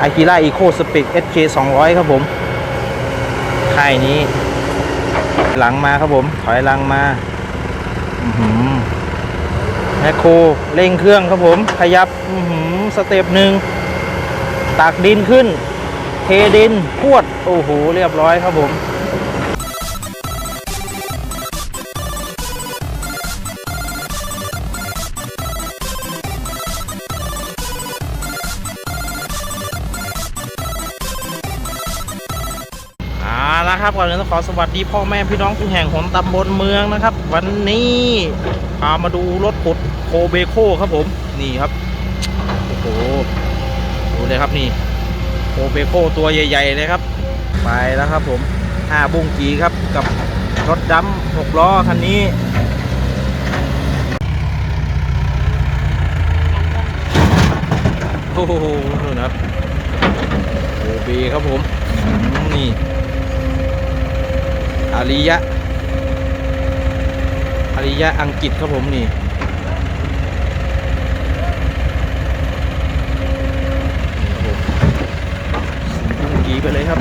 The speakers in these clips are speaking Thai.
อากิล่าอีโคสเปก SK 200 ครับผมค่ายนี้ หลังมาครับผม ถอยหลังมาอื้อหือแมคโครเร่งเครื่องครับผม ขยับสเต็ปหนึ่งตักดินขึ้น เทดินพวด โอ้โห เรียบร้อยครับผม ครับก่อนอื่นต้องขอสวัสดีพ่อแม่พี่น้องทุกแห่งหนตำบลเมืองนะครับ วันนี้พามาดูรถขุดโคเบโคครับผมนี่ครับโอ้โหดูเลยครับนี่โคเบโคตัวใหญ่ๆเลยครับ ไปแล้วครับผมห้าบุ้งกีครับกับรถดำหกล้อคันนี้โอ้โหนู่นครับโคเบครับผมนี่ อาริยะอาริยะอังกฤษครับผมนี่ผมสีพุ่งกีไปเลยครับ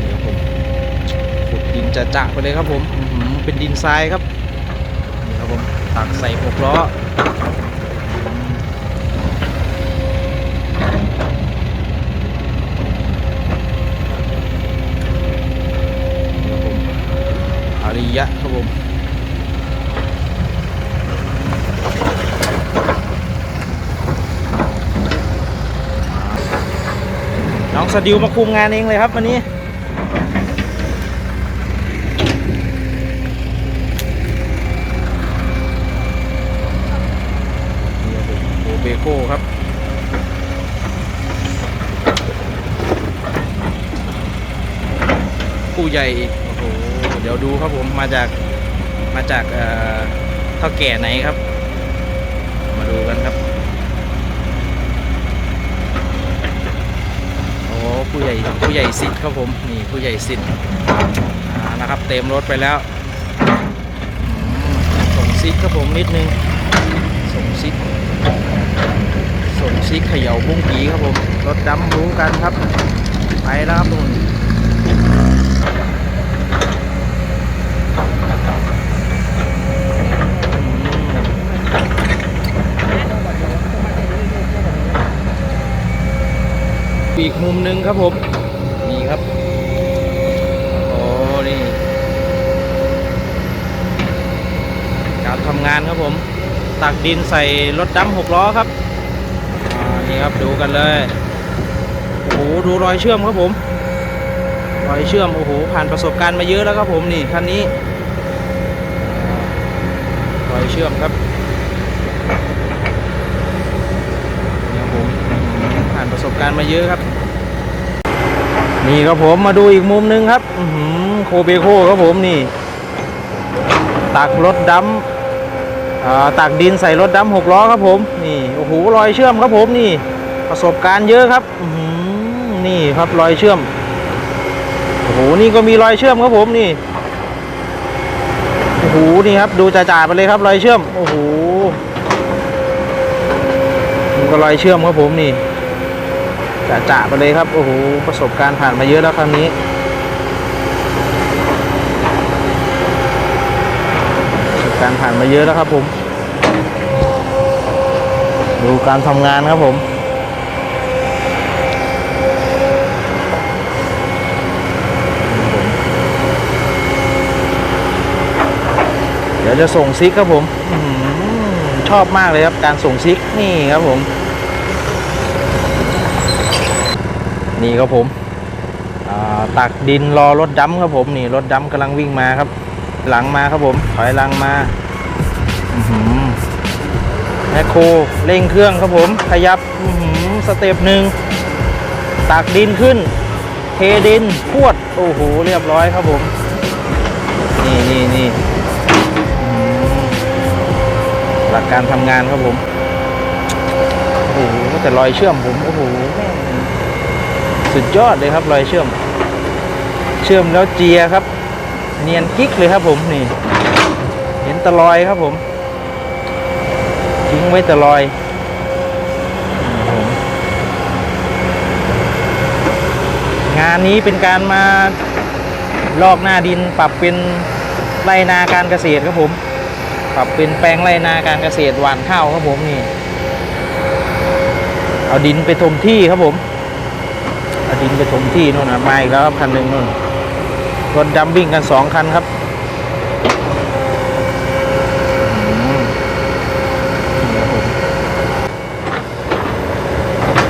นี่ครับผมขุดดินจะจะไปเลยครับผมเป็นดินทรายครับนี่ครับผมตักใส่หกล้อ ยะครับผมน้องสดิวมาคุมงานเองเลยครับวันนี้ผมโอเบโก้ครับผู้ใหญ่ ดี๋ยวดูครับผมมาจากมาจากเท่าแก่ไหนครับ มาดูกันครับโอ้ผู้ใหญ่ผู้ใหญ่สิทธิ์ครับผมนี่ผู้ใหญ่สิทธิ์อ่านะครับเต็มรถไปแล้วอืมส่งซิกครับผมนิดนึงส่งซิกส่งซิกเขย่าบุ้งกีครับผมรถดำรู้กันครับไปแล้วครับทุกคน อีกมุมหนึ่งครับผม นี่ครับ โอ้ นี่ การทำงานครับผม ตักดินใส่รถดำหกล้อครับอ่านี่ครับดูกันเลย โอ้โหดูรอยเชื่อมครับผม รอยเชื่อมโอ้โหผ่านประสบการณ์มาเยอะแล้วครับผมนี่คันนี้ รอยเชื่อมครับ นี่ครับผมผ่านประส บการณ์มาเยอะครับ นี่ครับผมมาดูอีกมุมหนึงครับอื้อหือโคเบโคครับผมนี่ ตักรถดำอ่าตักดินใส่รถดำหกล้อครับผมนี่โอ้โหรอยเชื่อมครับผมนี่ ประสบการณ์เยอะครับอื้อหือนี่ครับรอยเชื่อมโอ้โหนี่ก็มีรอยเชื่อมครับผมนี่โอ้โหนี่ครับดูจ่าๆไปเลยครับรอยเชื่อมโอ้โหก็รอยเชื่อมครับผมนี่ จะจะไปเลยครับ โอ้โห ประสบการณ์ผ่านมาเยอะแล้วครั้งนี้ ประสบการณ์ผ่านมาเยอะแล้วครับผม ดูการทำงานครับผมเดี๋ยวจะส่งซิกครับผม ชอบมากเลยครับการส่งซิกนี่ครับผม นี่ครับผมตักดินรอรถดำครับผมนี่รถดำกำลังวิ่งมาครับ หลังมาครับผมถอยหลังมาอื้อหือแมคโครเร่งเครื่องครับผม ขยับสเต็ปหนึ่งตักดินขึ้น เทดินพวด โอ้โห เรียบร้อยครับผม นี่นี่นี่หลักการทำงานครับผม โอ้โหแต่รอยเชื่อมผม โอ้โห สุดยอดเลยครับรอยเชื่อม เชื่อมแล้วเจียครับ เนียนกิ๊กเลยครับผมนี่ เห็นตะลอยครับผมทิ้งไว้ต่รอยงานนี้เป็นการมาลอกหน้าดินปรับเป็นไรนาการเกษตรครับผม ปรับเป็นแปลงไรนาการเกษตรหว่านข้าวครับผมนี่ เอาดินไปถมที่ครับผม ดินไปถมที่นู่นนะมาอีกแล้วคันหนึ่งนู่นรถดัมวิ่งกันสองคันครับ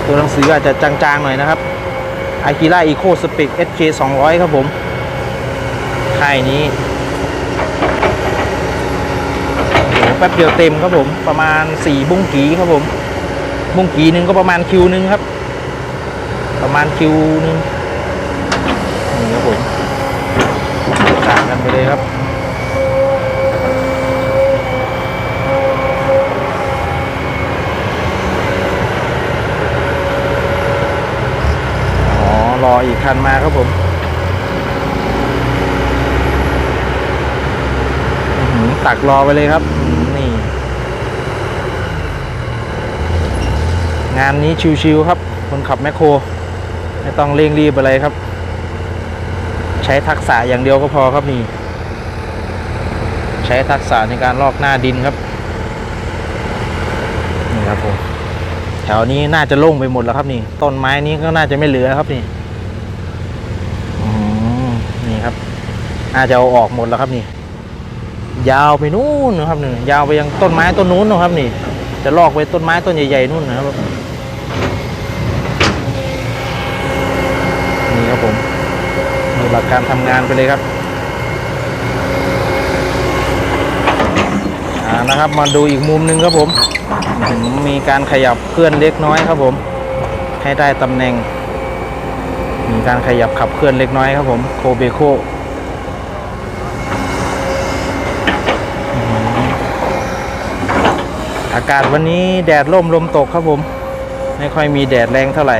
ตัวหนังสืออาจจะจางๆหน่อยนะครับ a k i r a Eco Spec SK 200ครับผมค่ายนี้โอ้แป๊บเดียวเต็มครับผมประมาณ4บุ้งกีครับผมบุ้งกีหนึ่งก็ประมาณคิวหนึ่งครับ ประมาณคิวนึ่งนี่ครับผมต่างกันไปเลยครับอ๋อรออีกคันมาครับผมหือตักรอไปเลยครับนี่ งานนี้ชิวๆครับ คนขับแมคโคร ไม่ต้องเร่งรีบอะไรครับ ใช้ทักษะอย่างเดียวก็พอครับนี่ ใช้ทักษะในการลอกหน้าดินครับนี่ครับผมแถวนี้น่าจะโล่งไปหมดแล้วครับนี่ ต้นไม้นี้ก็น่าจะไม่เหลือครับนี่อนี่ครับน่าจะเอาออกหมดแล้วครับนี่ ยาวไปนู่นนะครับนี่ยาวไปยังต้นไม้ต้นนู้นนะครับนี่ จะลอกไปต้นไม้ต้นใหญ่ๆนู่นนะครับ นี่ ครับผมดูหลักการทำงานไปเลยครับนะครับมาดูอีกมุมหนึ่งครับผม มีการขยับเคลื่อนเล็กน้อยครับผม ให้ได้ตำแหน่ง มีการขยับขับเคลื่อนเล็กน้อยครับผมโคเบโคอากาศวันนี้แดดร่มลมตกครับผม ไม่ค่อยมีแดดแรงเท่าไหร่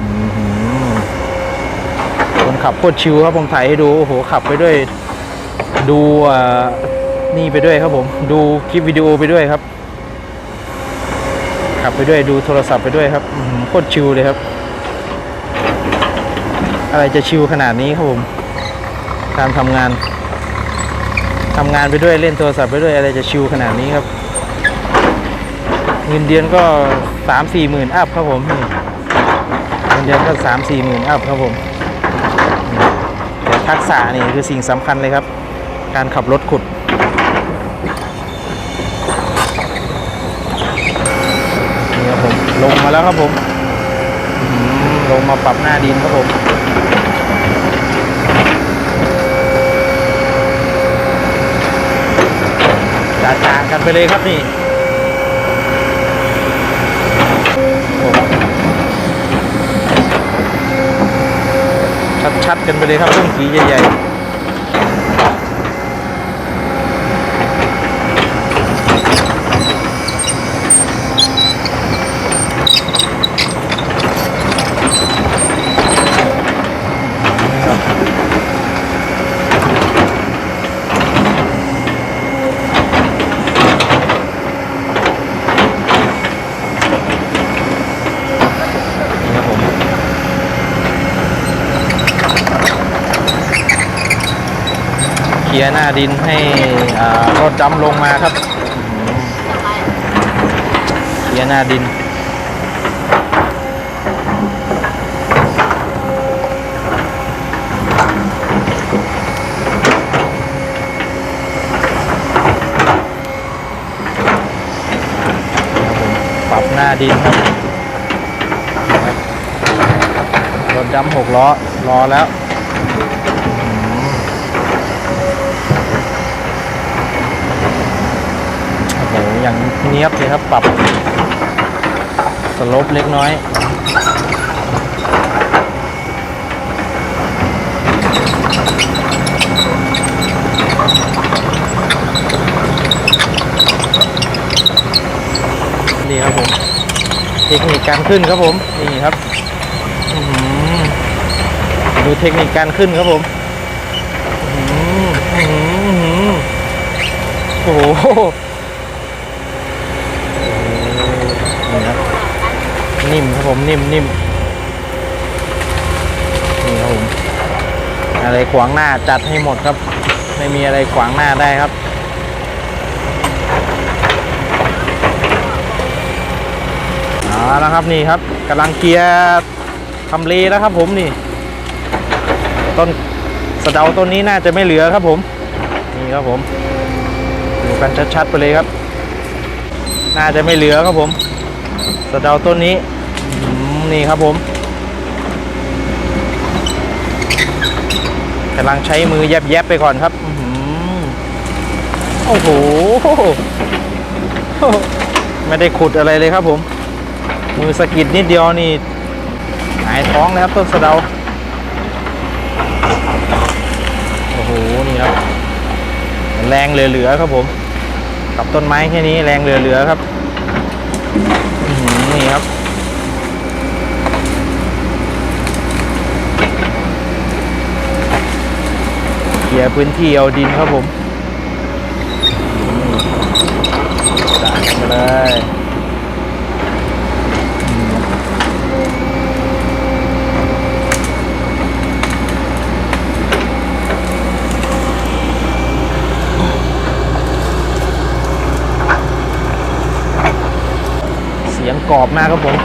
อื้อหือคน ขับโคตรชิวครับผมถ่ายให้ดูโอ้โหขับไปด้วย ดูนี่ไปด้วยครับผม ดูคลิปวิดีโอไปด้วยครับ ขับไปด้วยดูโทรศัพท์ไปด้วยครับโคตรชิวเลยครับ อะไรจะชิวขนาดนี้ครับผมการทำงานทำงานไปด้วยเล่นโทรศัพท์ไปด้วยอะไรจะชิวขนาดนี้ครับเงินเดือนก็สามสี่หมื่นอัพครับผมเงินเดือนก็สามสี่หมื่นอัพครับผม ทักษะนี่คือสิ่งสำคัญเลยครับ การขับรถขุด นี่ครับผม ลงมาแล้วครับผม ลงมาปรับหน้าดินครับผมจ่าๆกันไปเลยครับนี่ผม ชัดๆ กันไปเลยครับเรื่งสีใหญ่ๆ เคลียร์หน้าดินให้รถดำลงมาครับเคลียร์หน้าดิน ปรับหน้าดินครับครับรถดำหกล้อรอแล้ว โอย่างเนียบเลยครับปรับสลปเล็กน้อย นี่ครับผม เทคนิคการขึ้นครับผม นี่ครับดูเทคนิคการขึ้นครับผมโอ้โห นิ่มครับผมนิ่มนิ่มนี่ครับผมอะไรขวางหน้าจัดให้หมดครับ ไม่มีอะไรขวางหน้าได้ครับเอาละครับนี่ครับกำลังเกียร์ทำเลแล้วครับผมนี่ ต้นสะเดาต้นนี้น่าจะไม่เหลือครับผม นี่ครับผมดูกันชัดๆไปเลยครับ น่าจะไม่เหลือครับผมสะเดาต้นนี้ นี่ครับผมกำลังใช้มือแยบๆไปก่อนครับอื้อหือโอ้โห ไม่ได้ขุดอะไรเลยครับผม มือสะกิดนิดเดียวนี่หายท้องแล้วครับต้นสะเดา โอ้โห นี่ครับ แรงเหลือๆครับผม กับต้นไม้แค่นี้แรงเหลือๆครับอื้อหือนี่ครับ เค ลียร์พื้นที่เอาดินครับผมจ่ากันไปเลยเสียงกรอบมากครับผม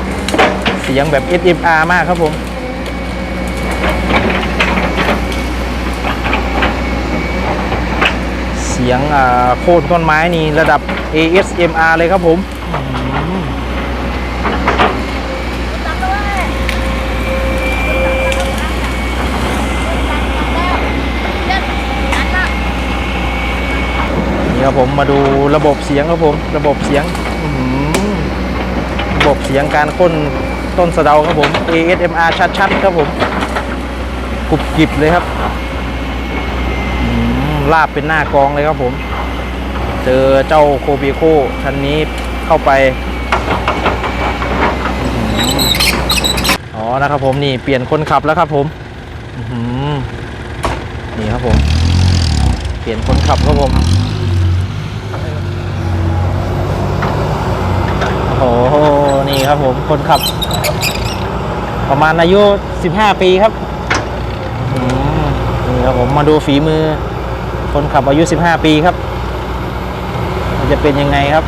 เสียงแบบ SMR มากครับผม เสียงโค่นต้นไม้นี่ระดับ ASMR เลยครับผมนี่ครับผมมาดูระบบเสียงครับผม ระบบเสียงระบบเสียงการโค่นต้นสะเดาครับผม ASMR ชัดๆครับผมกรุบกริบเลยครับ ลาบเป็นหน้ากองเลยครับผม เจอเจ้าโคบิโคคันนี้เข้าไป อ๋อนะครับผมนี่เปลี่ยนคนขับแล้วครับผมนี่ครับผม เปลี่ยนคนขับครับผมโอ้โหนี่ครับผมคนขับ ประมาณอายุ 15 ปีครับนี่ครับผมมาดูฝีมือ คนขับอายุ 15 ปีครับ มันจะเป็นยังไงครับ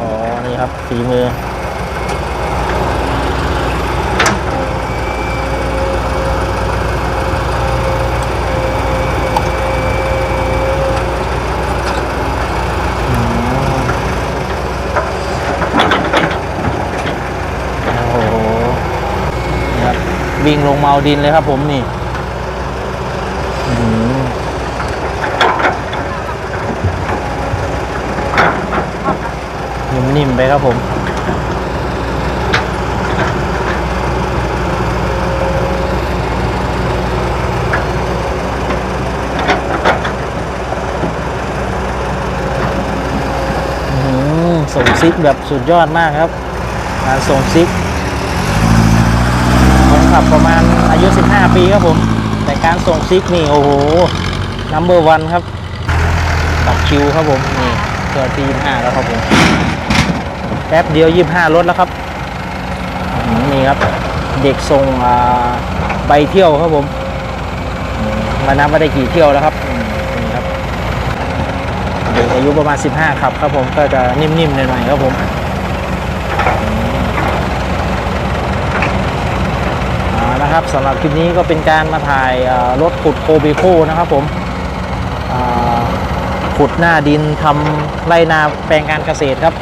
อ๋อ นี่ครับฝีมือโหนี่ครับ วิ่งลงเมาดินเลยครับผมนี่นิ่มๆไปครับผมส่งซิกแบบสุดยอดมากครับงานส่งซิก ขับประมาณอายุ 15 ปีครับผม แต่การส่งซิกนี่ โอ้โหนัมเบอร์วันครับตัดคิวครับผม นี่เกิดที่25แล้วครับผม แป๊บเดียว 25 รถแล้วครับ นี่ครับ เด็กส่งใบเที่ยวครับผม มานับว่าได้กี่เที่ยวแล้วครับนี่ครับเด็กอายุประมาณ 15 ครับครับผม ก็จะนิ่มๆหน่อยๆครับผม อ่า นะครับสำหรับคลิปนี้ก็เป็นการมาถ่ายรถขุดโคบิโคนะครับผมขุดหน้าดินทำไรนาแปลงการเกษตรครับ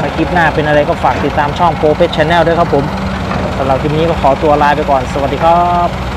ถ้าคลิปหน้าเป็นอะไรก็ฝากติดตามช่องโปรเฟชชแนลด้วยครับผมสำหรับคลิปนี้ก็ขอตัวลาไปก่อน สวัสดีครับ